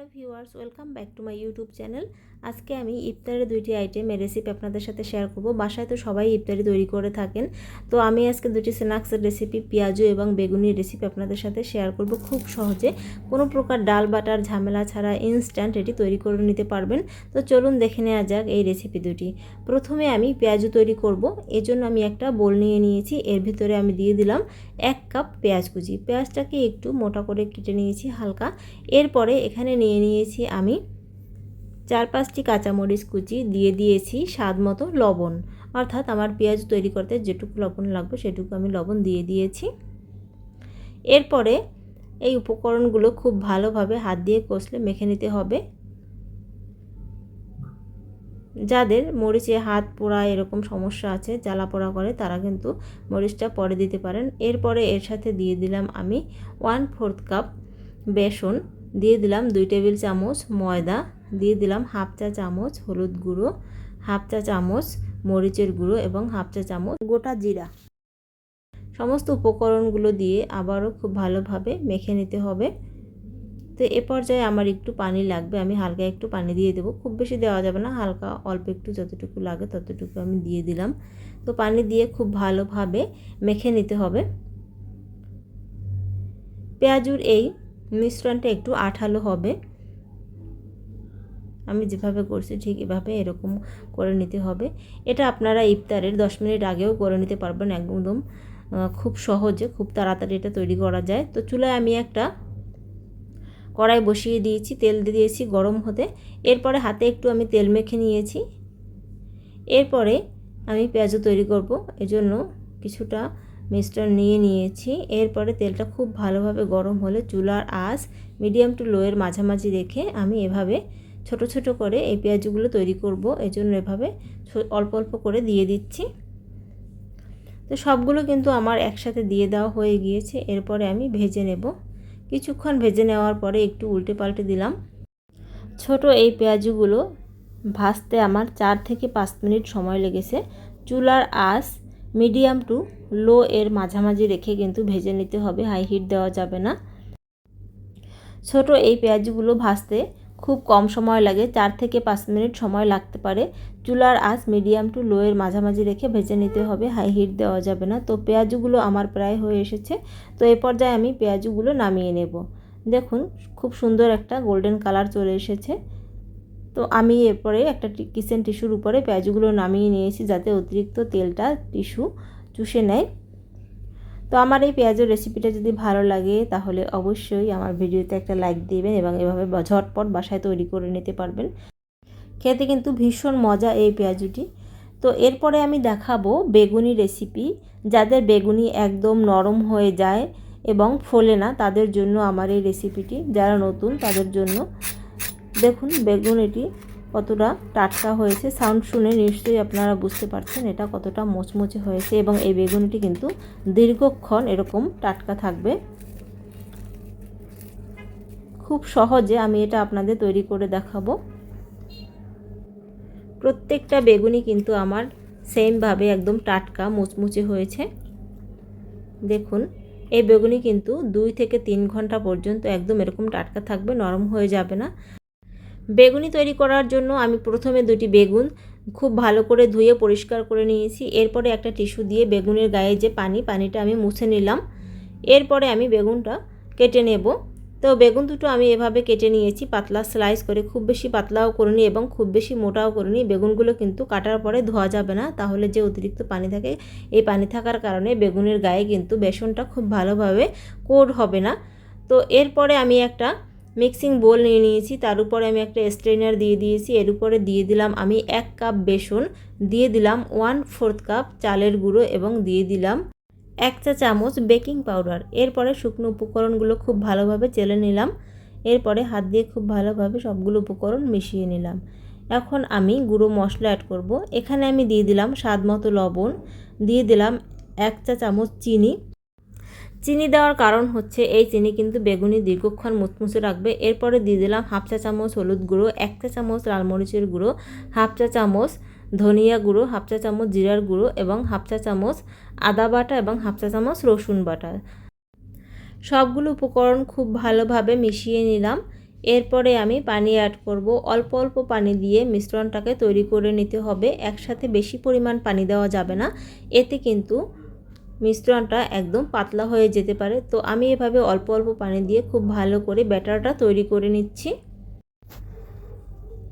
Hello viewers, welcome back to my YouTube channel. আজকে আমি ইফতারের দুইটি আইটেমের রেসিপি আপনাদের সাথে শেয়ার করব। বাসায় তো সবাই ইফতারি তৈরি করে থাকেন। তো আমি আজকে দুটি স্ন্যাক্সের রেসিপি পেঁয়াজু এবং বেগুনির রেসিপি আপনাদের সাথে শেয়ার করব খুব সহজে। কোনো প্রকার ডাল, বাটার, ঝামেলা ছাড়া ইনস্ট্যান্ট এটি তৈরি করে নিতে পারবেন। তো চলুন দেখে নেওয়া যাক এই রেসিপি দুটি। প্রথমে আমি পেঁয়াজু তৈরি করব। এজন্য আমি একটা বোল নিয়ে নিয়েছি। এর ভিতরে আমি দিয়ে দিলাম এক কাপ পেঁয়াজ কুচি। পেঁয়াজটাকে একটু মোটা করে কেটে নিয়েছি হালকা। এরপরে এখানে নিয়ে নিয়েছি আমি চার পাঁচটি কাঁচামরিচ কুচি, দিয়ে দিয়েছি স্বাদ মতো লবণ। অর্থাৎ আমার পেঁয়াজ তৈরি করতে যেটুকু লবণ লাগবে সেটুকু আমি লবণ দিয়ে দিয়েছি। এরপরে এই উপকরণগুলো খুব ভালোভাবে হাত দিয়ে কষলে মেখে নিতে হবে। যাদের মরিচে হাত পোড়া এরকম সমস্যা আছে, জ্বালা পোড়া করে, তারা কিন্তু মরিচটা পরে দিতে পারেন। এরপরে এর সাথে দিয়ে দিলাম আমি ওয়ান ফোর্থ কাপ বেসন, দিয়ে দিলাম দুই টেবিল চামচ ময়দা, দিয়ে দিলাম হাফ চা চামচ হলুদ গুঁড়ো হাফ চা চামচ মরিচের গুঁড়ো এবং হাফ চা চামচ গোটা জিরা। সমস্ত উপকরণগুলো দিয়ে আবারও খুব ভালোভাবে মেখে নিতে হবে। তো এ পর্যায়ে আমার একটু পানি লাগবে, আমি হালকা একটু পানি দিয়ে দেবো। খুব বেশি দেওয়া যাবে না, হালকা অল্প একটু যতটুকু লাগে ততটুকু আমি দিয়ে দিলাম। তো পানি দিয়ে খুব ভালোভাবে মেখে নিতে হবে। পেঁয়াজুর এই মিশ্রণটা একটু আঠালো হবে। আমি যেভাবে করছি ঠিক এভাবে এরকম করে নিতে হবে। এটা আপনারা ইফতারের দশ মিনিট আগেও করে নিতে পারবেন একদম খুব সহজে, খুব তাড়াতাড়ি এটা তৈরি করা যায়। তো চুলায় আমি একটা কড়াই বসিয়ে দিয়েছি, তেল দিয়েছি গরম হতে। এরপরে হাতে একটু আমি তেল মেখে নিয়েছি। এরপরে আমি পেঁয়াজও তৈরি করব, এজন্য কিছুটা মিশ্রণ নিয়ে নিয়েছি। এরপরে তেলটা খুব ভালোভাবে গরম হলে চুলার আঁচ মিডিয়াম টু লোয়ের মাঝামাঝি রেখে আমি এভাবে ছোট ছোট করে এই পেঁয়াজগুলো তৈরি করব, এজন্য এভাবে অল্প অল্প করে দিয়ে দিচ্ছি। তো সবগুলো কিন্তু আমার একসাথে দিয়ে দেওয়া হয়ে গিয়েছে, এরপরে আমি ভেজে নেব। কিছুক্ষণ ভেজে নেওয়ার পরে একটু উল্টে পাল্টে দিলাম। ছোট এই পেঁয়াজগুলো ভাজতে আমার চার থেকে পাঁচ মিনিট সময় লেগেছে। চুলার আঁচ মিডিয়াম টু লো এর মাঝামাঝি রেখে কিন্তু ভেজে নিতে হবে, হাই হিট দেওয়া যাবে না। ছোট এই পেঁয়াজগুলো ভাজতে খুব কম সময় লাগে, চার থেকে পাঁচ মিনিট সময় লাগতে পারে। চুলার আঁচ মিডিয়াম টু লোয়ের মাঝামাঝি রেখে ভেজে নিতে হবে, হাই হিট দেওয়া যাবে না। তো পেঁয়াজগুলো আমার প্রায় হয়ে এসেছে, তো এ পর্যায়ে আমি পেঁয়াজগুলো নামিয়ে নেব। দেখুন, খুব সুন্দর একটা গোল্ডেন কালার চলে এসেছে। তো আমি এরপরে একটা কিচেন টিস্যুর উপরে পেঁয়াজগুলো নামিয়ে নিয়েছি, যাতে অতিরিক্ত তেলটা টিস্যু চুষে নেয়। তো আমার এই পেঁয়াজের রেসিপিটা যদি ভালো লাগে, তাহলে অবশ্যই আমার ভিডিওতে একটা লাইক দিবেন এবং এভাবে ঝটপট বাসায় তৈরি করে নিতে পারবেন। খেতে কিন্তু ভীষণ মজা এই পেঁয়াজুটি। তো এরপরে আমি দেখাবো বেগুনি রেসিপি যাদের বেগুনি একদম নরম হয়ে যায় এবং ফোলে না, তাদের জন্য আমার এই রেসিপিটি যারা নতুন, তাদের জন্য দেখুন বেগুনিটি কতটা টাটকা হয়েছে সাউন্ড শুনে নিশ্চয়ই আপনারা বুঝতে পারছেন এটা কতটা মোচমোচে হয়েছে এবং এই বেগুনিটি কিন্তু দীর্ঘক্ষণ এরকম টাটকা থাকবে। খুব সহজে আমি এটা আপনাদের তৈরি করে দেখাবো। প্রত্যেকটা বেগুনি কিন্তু আমার সেমভাবে একদম টাটকা, মুচমুচে হয়েছে। দেখুন, এই বেগুনি কিন্তু দুই থেকে তিন ঘণ্টা পর্যন্ত একদম এরকম টাটকা থাকবে, নরম হয়ে যাবে না। বেগুনি তৈরি করার জন্য আমি প্রথমে দুটি বেগুন খুব ভালো করে ধুয়ে পরিষ্কার করে নিয়েছি। এরপরে একটা টিস্যু দিয়ে বেগুনের গায়ে যে পানি, পানিটা আমি মুছে নিলাম। এরপরে আমি বেগুনটা কেটে নেব। তো বেগুন দুটো আমি এভাবে কেটে নিয়েছি, পাতলা স্লাইস করে। খুব বেশি পাতলাও করিনি এবং খুব বেশি মোটাও করিনি। বেগুনগুলো কিন্তু কাটার পরে ধোয়া যাবে না। তাহলে যে অতিরিক্ত পানি থাকে, এই পানি থাকার কারণে বেগুনের গায়ে কিন্তু বেসনটা খুব ভালোভাবে কোড হবে না। তো এরপরে আমি একটা মিক্সিং বোল নিয়ে নিয়েছি, তার উপরে আমি একটা স্ট্রেনার দিয়ে দিয়েছি, এর উপরে দিয়ে দিলাম আমি এক কাপ বেসন, দিয়ে দিলাম ওয়ান ফোর্থ কাপ চালের গুঁড়ো এবং দিয়ে দিলাম এক চা চামচ বেকিং পাউডার। এরপরে শুকনো উপকরণগুলো খুব ভালোভাবে চেলে নিলাম, এরপরে হাত দিয়ে খুব ভালোভাবে সবগুলো উপকরণ মিশিয়ে নিলাম। এখন আমি গুঁড়ো মশলা অ্যাড করব। এখানে আমি দিয়ে দিলাম স্বাদ মতো লবণ, দিয়ে দিলাম এক চা চামচ চিনি চিনি দেওয়ার কারণ হচ্ছে, এই চিনি কিন্তু বেগুনি দীর্ঘক্ষণ মুচমুচে রাখবে। এরপরে দিয়ে দিলাম হাফ চা চামচ হলুদ গুঁড়ো, এক চা চামচ লাল মরিচের গুঁড়ো, হাফ চা চামচ ধনিয়া গুঁড়ো, হাফ চা চামচ জিরার গুঁড়ো এবং হাফ চা চামচ আদা বাটা এবং হাফ চা চামচ রসুন বাটা। সবগুলো উপকরণ খুব ভালোভাবে মিশিয়ে নিলাম। এরপরে আমি পানি অ্যাড করব। অল্প অল্প পানি দিয়ে মিশ্রণটাকে তৈরি করে নিতে হবে। একসাথে বেশি পরিমাণ পানি দেওয়া যাবে না। এতে কিন্তু মিশ্রণটা একদম পাতলা হয়ে যেতে পারে। তো আমি এভাবে অল্প অল্প পানি দিয়ে খুব ভালো করে ব্যাটারটা তৈরি করে নিচ্ছি।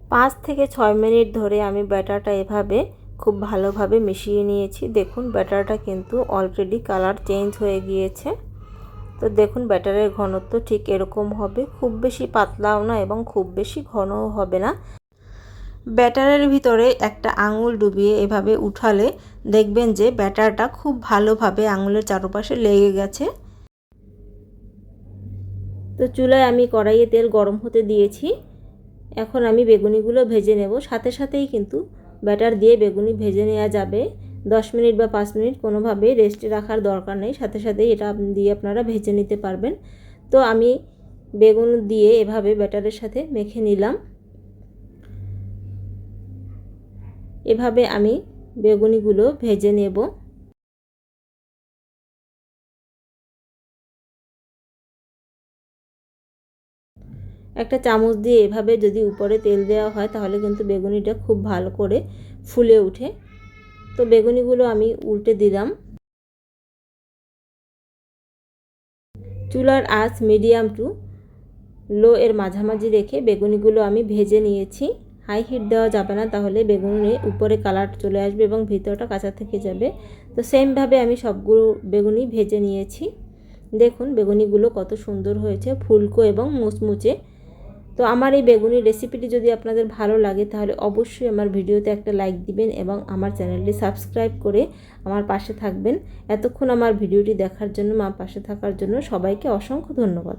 পাঁচ থেকে ছয় মিনিট ধরে আমি ব্যাটারটা এভাবে খুব ভালোভাবে মিশিয়ে নিয়েছি। দেখুন, ব্যাটারটা কিন্তু অলরেডি কালার চেঞ্জ হয়ে গিয়েছে। তো দেখুন, ব্যাটারের ঘনত্ব ঠিক এরকম হবে। খুব বেশি পাতলাও না এবং খুব বেশি ঘনও হবে না। ব্যাটারের ভিতরে একটা আঙুল ডুবিয়ে এভাবে উঠালে দেখবেন যে ব্যাটারটা খুব ভালোভাবে আঙুলের চারপাশে লেগে গেছে। তো চুলায় আমি কড়াইয়ে তেল গরম হতে দিয়েছি। এখন আমি বেগুনিগুলো ভেজে নেব। সাথে সাথেই কিন্তু ব্যাটার দিয়ে বেগুনি ভেজে নেওয়া যাবে। দশ মিনিট বা পাঁচ মিনিট কোনোভাবেই রেস্টে রাখার দরকার নেই। সাথে সাথেই এটা দিয়ে আপনারা ভেজে নিতে পারবেন। তো আমি বেগুন দিয়ে এভাবে ব্যাটারের সাথে মেখে নিলাম। এভাবে আমি বেগুনিগুলো ভেজে নেব। একটা চামচ দিয়ে এভাবে যদি উপরে তেল দেওয়া হয় তাহলে কিন্তু বেগুনিটা খুব ভালো করে ফুলে উঠে তো বেগুনিগুলো আমি উল্টে দিলাম। চুলার আঁচ মিডিয়াম টু লো এর মাঝামাঝি রেখে বেগুনিগুলো আমি ভেজে নিয়েছি। হাই হিট দেওয়া যাবে না, তাহলে বেগুনি উপরে কালার চলে আসবে এবং ভিতরটা কাঁচা থেকে যাবে। তো সেমভাবে আমি সবগুলো বেগুনি ভেজে নিয়েছি। দেখুন বেগুনিগুলো কত সুন্দর হয়েছে, ফুলকো এবং মুচমুচে। তো আমার এই বেগুনি রেসিপিটি যদি আপনাদের ভালো লাগে, তাহলে অবশ্যই আমার ভিডিওতে একটা লাইক দিবেন এবং আমার চ্যানেলটি সাবস্ক্রাইব করে আমার পাশে থাকবেন। এতক্ষণ আমার ভিডিওটি দেখার জন্য, আমার পাশে থাকার জন্য সবাইকে অসংখ্য ধন্যবাদ।